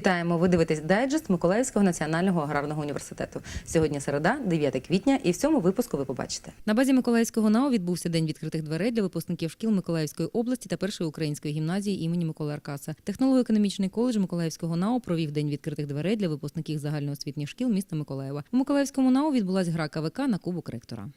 Вітаємо! Ви дивитесь дайджест Миколаївського національного аграрного університету. Сьогодні середа, 9 квітня, і в цьому випуску ви побачите. На базі Миколаївського НАУ відбувся день відкритих дверей для випускників шкіл Миколаївської області та першої української гімназії імені Миколи Аркаса. Технолого-економічний коледж Миколаївського НАУ провів день відкритих дверей для випускників загальноосвітніх шкіл міста Миколаєва. У Миколаївському НАУ відбулась гра КВК на кубок ректора.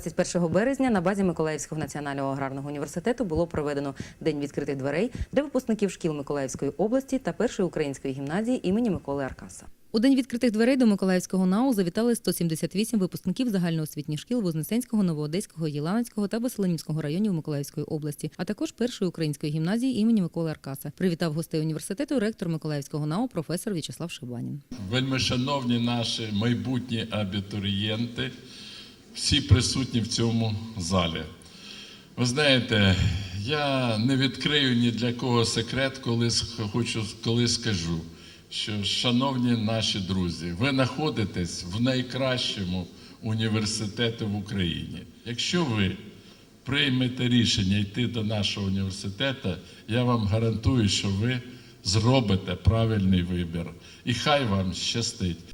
21 березня на базі Миколаївського національного аграрного університету було проведено день відкритих дверей для випускників шкіл Миколаївської області та першої української гімназії імені Миколи Аркаса. У день відкритих дверей до Миколаївського НАУ завітали 178 випускників загальноосвітніх шкіл Вознесенського, Новоодеського, Єланецького та Веселинівського районів Миколаївської області, а також першої української гімназії імені Миколи Аркаса. Привітав гостей університету ректор Миколаївського НАУ професор В'ячеслав Шибанін. Вельми шановні наші майбутні абітурієнти, всі присутні в цьому залі. Ви знаєте, я не відкрию ні для кого секрет, коли хочу, коли скажу, що, шановні наші друзі, ви знаходитесь в найкращому університеті в Україні. Якщо ви приймете рішення йти до нашого університету, я вам гарантую, що ви зробите правильний вибір. І хай вам щастить.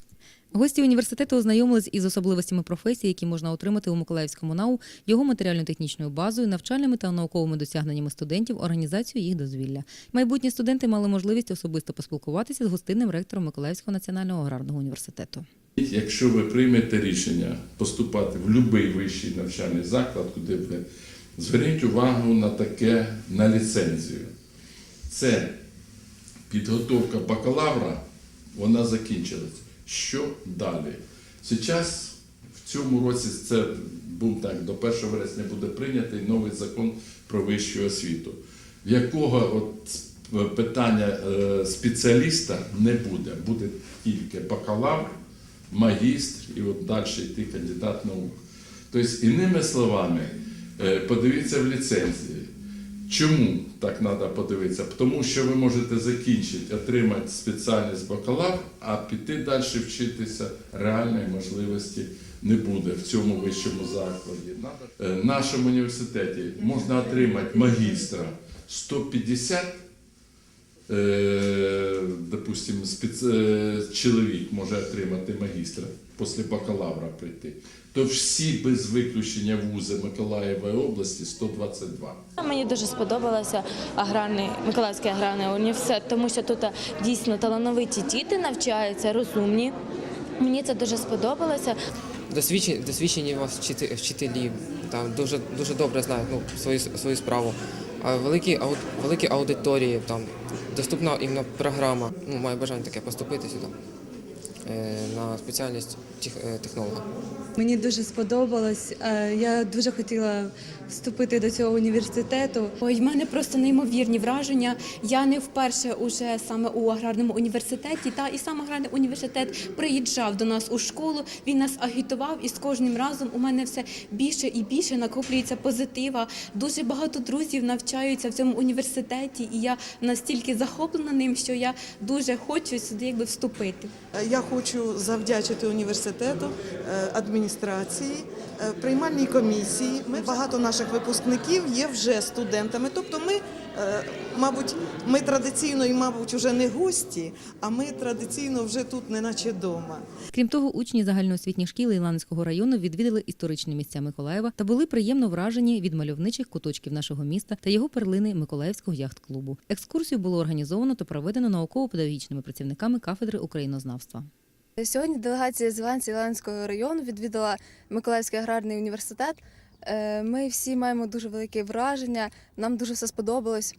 Гості університету ознайомились із особливостями професії, які можна отримати у Миколаївському НАУ, його матеріально-технічною базою, навчальними та науковими досягненнями студентів, організацією їх дозвілля. Майбутні студенти мали можливість особисто поспілкуватися з гостинним ректором Миколаївського національного аграрного університету. Якщо ви приймете рішення поступати в будь-який вищий навчальний заклад, куди ви, зверніть увагу на таке на ліцензію. Це підготовка бакалавра, вона закінчилась. Що далі? Зараз в цьому році це був так, до 1 вересня буде прийнятий новий закон про вищу освіту, в якого от питання е, спеціаліста не буде. Буде тільки бакалавр, магістр і от далі йти кандидат наук. Тобто, іними словами, е, подивіться в ліцензії. Чому так треба подивитися? Тому що ви можете закінчити, отримати спеціальність бакалавр, а піти далі вчитися реальної можливості не буде в цьому вищому закладі. Е, В нашому університеті можна отримати магістра 150 е, допустим, спец... е, чоловік може отримати магістра після бакалавра прийти, то всі без виключення вузи Миколаєвої області 122. Мені дуже сподобалося аграрний Миколаївський аграрний університет, тому що тут дійсно талановиті діти навчаються, розумні. Мені це дуже сподобалося. Досвідчені, досвідчені вас вчителі, там дуже, дуже добре знають ну, свою, свою справу. Великі, великі аудиторії, там, доступна іменно програма. Ну, маю бажання таке поступити сюди на спеціальність е, технолога. Мені дуже сподобалось. Е, Я дуже хотіла вступити до цього університету. Ой, в мене просто неймовірні враження. Я не вперше уже саме у аграрному університеті. Та і сам аграрний університет приїжджав до нас у школу. Він нас агітував, і з кожним разом у мене все більше і більше накоплюється позитива. Дуже багато друзів навчаються в цьому університеті, і я настільки захоплена ним, що я дуже хочу сюди якби вступити. Я хочу завдячити університету, е, адміністрації, е, приймальній комісії. Ми багато наших випускників є вже студентами. Тобто, ми, е, мабуть, ми традиційно і, мабуть, вже не гості, а ми традиційно вже тут, не наче вдома. Крім того, учні загальноосвітніх шкіл Іланського району відвідали історичні місця Миколаєва та були приємно вражені від мальовничих куточків нашого міста та його перлини Миколаївського яхт-клубу. Екскурсію було організовано та проведено науково-педагогічними працівниками кафедри українознавства. Сьогодні делегація з Іланці Іланського району відвідала Миколаївський аграрний університет. Е, Ми всі маємо дуже велике враження. Нам дуже все сподобалось.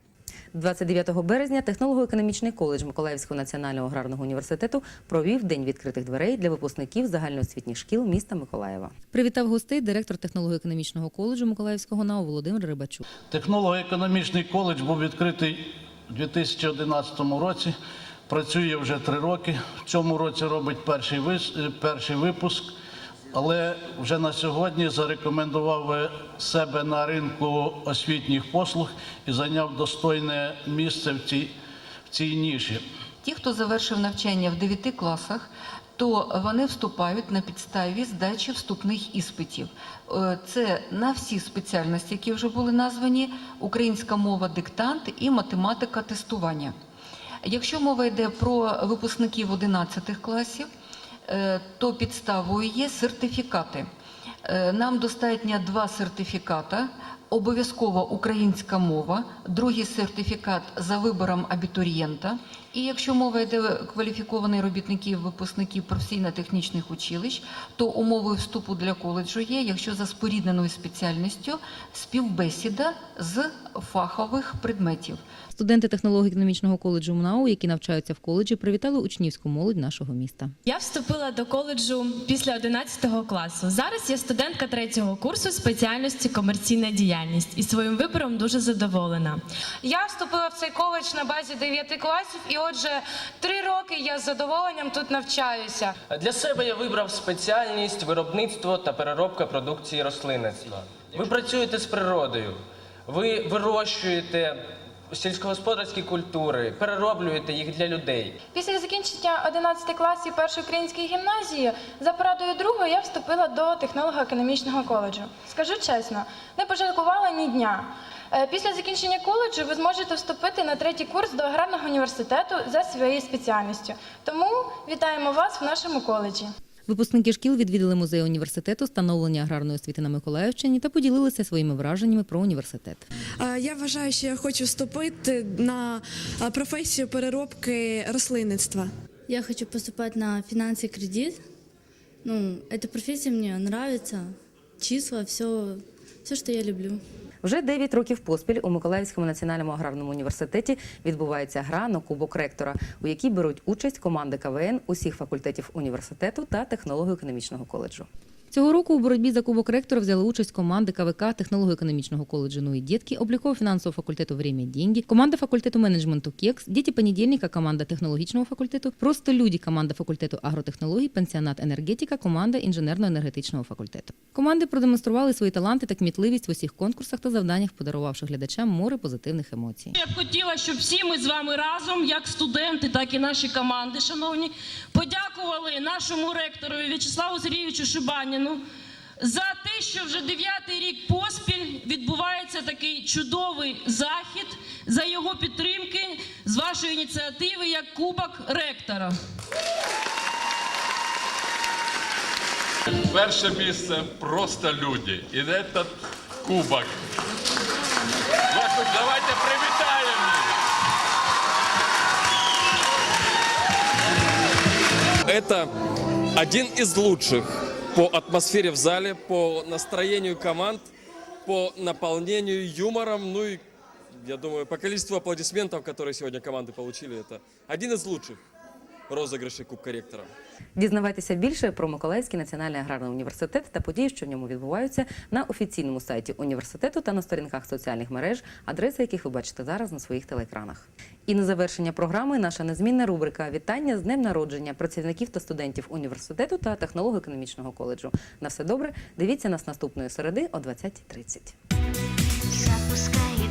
29 березня технолого-економічний коледж Миколаївського національного аграрного університету провів день відкритих дверей для випускників загальноосвітніх шкіл міста Миколаєва. Привітав гостей директор технолого-економічного коледжу Миколаївського НАУ Володимир Рибачук. Технолого-економічний коледж був відкритий у 2011 році. Працює вже три роки. В цьому році робить перший, е, перший випуск, але вже на сьогодні зарекомендував е, себе на ринку освітніх послуг і зайняв достойне місце в цій, в цій ніші. Ті, хто завершив навчання в 9 класах, то вони вступають на підставі здачі вступних іспитів. Е, Це на всі спеціальності, які вже були названі: українська мова, диктант і математика тестування. Якщо мова йде про випускників 11 класів, е, то підставою є сертифікати. Е, Нам достатньо два сертифіката. Обов'язково українська мова, другий сертифікат за вибором абітурієнта. І якщо мова йде кваліфікованих робітників, випускників професійно-технічних училищ, то умовою вступу для коледжу є, якщо за спорідненою спеціальністю співбесіда з фахових предметів. Студенти технолого-економічного коледжу МНАУ, які навчаються в коледжі, привітали учнівську молодь нашого міста. Я вступила до коледжу після 11 класу. Зараз я студентка третього курсу спеціальності комерційна діяльність і своїм вибором дуже задоволена. Я вступила в цей коледж на базі 9 класів, і отже, три роки я з задоволенням тут навчаюся. Для себе я вибрав спеціальність виробництво та переробка продукції рослинництва. Ви працюєте з природою, ви вирощуєте сільськогосподарські культури, перероблюєте їх для людей. Після закінчення 11 класів першої української гімназії за порадою другої я вступила до технолого-економічного коледжу. Скажу чесно, не пожалкувала ні дня. Е, Після закінчення коледжу ви зможете вступити на третій курс до аграрного університету за своєю спеціальністю. Тому вітаємо вас в нашому коледжі. Випускники шкіл відвідали музей університету, становлення аграрної освіти на Миколаївщині та поділилися своїми враженнями про університет. Я вважаю, що я хочу вступити на професію переробки рослинництва. Я хочу поступать на финансы кредит. Ну, эта профессия мне нравится. Числа, все, все, что я люблю. Вже 9 років поспіль у Миколаївському національному аграрному університеті відбувається гра на Кубок ректора, у якій беруть участь команди КВН усіх факультетів університету та технолого-економічного коледжу. Цього року у боротьбі за Кубок ректора взяли участь команди КВК технолого-економічного коледжу «Ну дітки, обліково-фінансового факультету «Время деньги, команда факультету менеджменту КЕКС, діти понедільника, команда технологічного факультету, просто люди, команда факультету агротехнологій, пенсіонат енергетика, команда інженерно-енергетичного факультету. Команди продемонстрували свої таланти та кмітливість в усіх конкурсах та завданнях, подарувавши глядачам море позитивних емоцій. Я б хотіла, щоб всі ми з вами разом, як студенти, так і наші команди, шановні, подякували нашому ректору В'ячеславу Сергійовичу Шибаніну за те, що вже дев'ятий рік поспіль відбувається такий чудовий захід за його підтримки з вашої ініціативи як Кубок ректора. Перше місце просто люди. І этот кубок. Давайте привітаємо. Это один из лучших по атмосфере в зале, по настроению команд, по наполнению юмором, ну и, я думаю, по количеству аплодисментов, которые сегодня команды получили, это один из лучших розыгрышей Кубка ректора. Дізнавайтеся більше про Миколаївський національний аграрний університет та події, що в ньому відбуваються на офіційному сайті університету та на сторінках соціальних мереж, адреси яких ви бачите зараз на своїх телеекранах. І на завершення програми наша незмінна рубрика Вітання з днем народження працівників та студентів університету та технолого-економічного коледжу. На все добре. Дивіться нас наступної середи о 20.30. Запускает